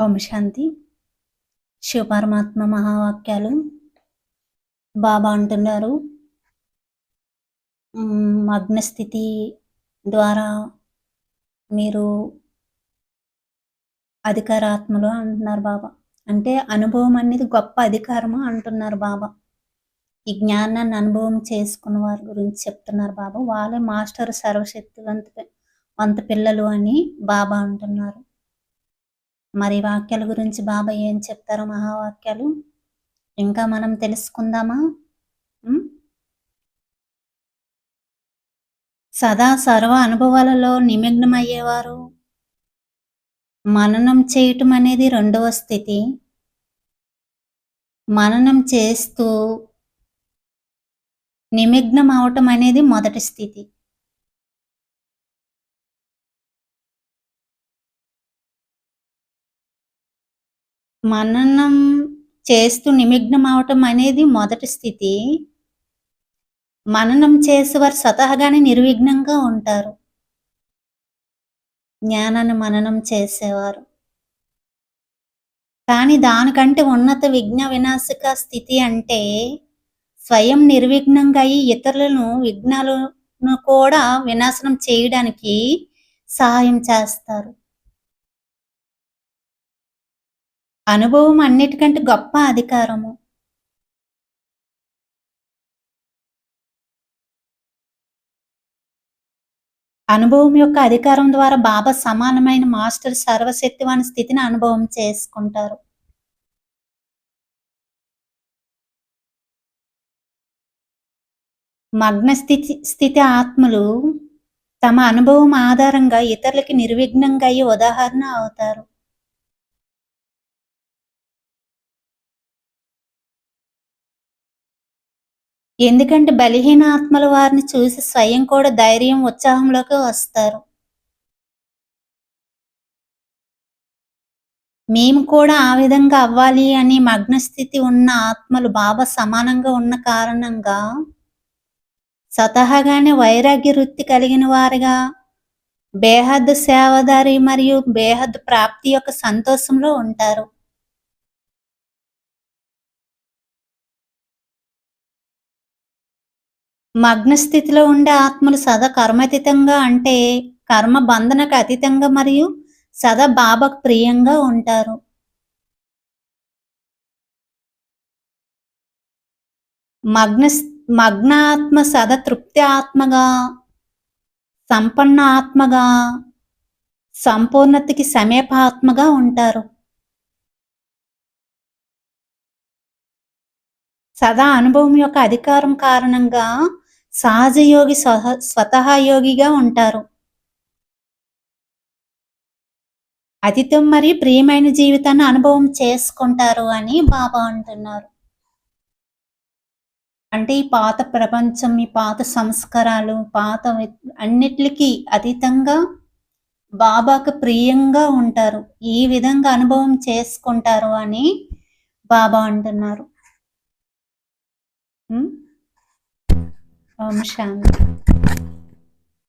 ఓం శాంతి. శివపరమాత్మ మహావాక్యాలు బాబా అంటున్నారు. అగ్నిస్థితి ద్వారా మీరు అధికారాత్మలు అంటున్నారు బాబా. అంటే అనుభవం అనేది గొప్ప అధికారము అంటున్నారు బాబా. ఈ జ్ఞానాన్ని అనుభవం చేసుకున్న వారి గురించి చెప్తున్నారు బాబా. వాళ్ళే మాస్టర్ సర్వశక్తివంత వంత పిల్లలు అని బాబా అంటున్నారు. మరి వాక్యాల గురించి బాబా ఏం చెప్తారో మహావాక్యాలు? ఇంకా మనం తెలుసుకుందామా? సదా సర్వ అనుభవాలలో నిమగ్నమయ్యేవారు. మననం చేయటం అనేది రెండవ స్థితి. మననం చేస్తూ నిమగ్నం అవటం అనేది మొదటి స్థితి. మననం చేస్తూ నిమగ్నం అవటం అనేది మొదటి స్థితి. మననం చేసేవారు స్వతహగానే నిర్విఘ్నంగా ఉంటారు. జ్ఞానాన్ని మననం చేసేవారు. కానీ దానికంటే ఉన్నత విఘ్న వినాశక స్థితి అంటే స్వయం నిర్విఘ్నంగా అయి ఇతరులను విఘ్నాలను కూడా వినాశనం చేయడానికి సహాయం చేస్తారు. అనుభవం అన్నిటికంటే గొప్ప అధికారము. అనుభవం యొక్క అధికారం ద్వారా బాబా సమానమైన మాస్టర్ సర్వశక్తివాని స్థితిని అనుభవం చేసుకుంటారు. మగ్న స్థితి స్థితి ఆత్మలు తమ అనుభవం ఆధారంగా ఇతరులకి నిర్విఘ్నంగా అయ్యే ఉదాహరణ అవుతారు. ఎందుకంటే బలహీన ఆత్మల వారిని చూసి స్వయం కూడా ధైర్యం ఉత్సాహంలోకి వస్తారు. మేము కూడా ఆ విధంగా అవ్వాలి అని మగ్నస్థితి ఉన్న ఆత్మలు బాబా సమానంగా ఉన్న కారణంగా స్వతహాగానే వైరాగ్య వృత్తి కలిగిన వారుగా బేహద్ సేవదారి మరియు బేహద్ ప్రాప్తి యొక్క సంతోషంలో ఉంటారు. మగ్నస్థితిలో ఉండే ఆత్మలు సదా కర్మతీతంగా అంటే కర్మ బంధనకు అతీతంగా మరియు సదా బాబాకు ప్రియంగా ఉంటారు. మగ్న మగ్న ఆత్మ సదా తృప్తి ఆత్మగా సంపన్న ఆత్మగా సంపూర్ణతకి సమీప ఆత్మగా ఉంటారు. సదా అనుభవం యొక్క అధికారం కారణంగా సహజయోగి స్వహ స్వతహా యోగిగా ఉంటారు. అతిథం మరియు ప్రియమైన జీవితాన్ని అనుభవం చేసుకుంటారు అని బాబా అంటున్నారు. అంటే ఈ పాత ప్రపంచం ఈ పాత సంస్కారాలు పాత అన్నిటికీ అతీతంగా బాబాకు ప్రియంగా ఉంటారు. ఈ విధంగా అనుభవం చేసుకుంటారు అని బాబా అంటున్నారు. آم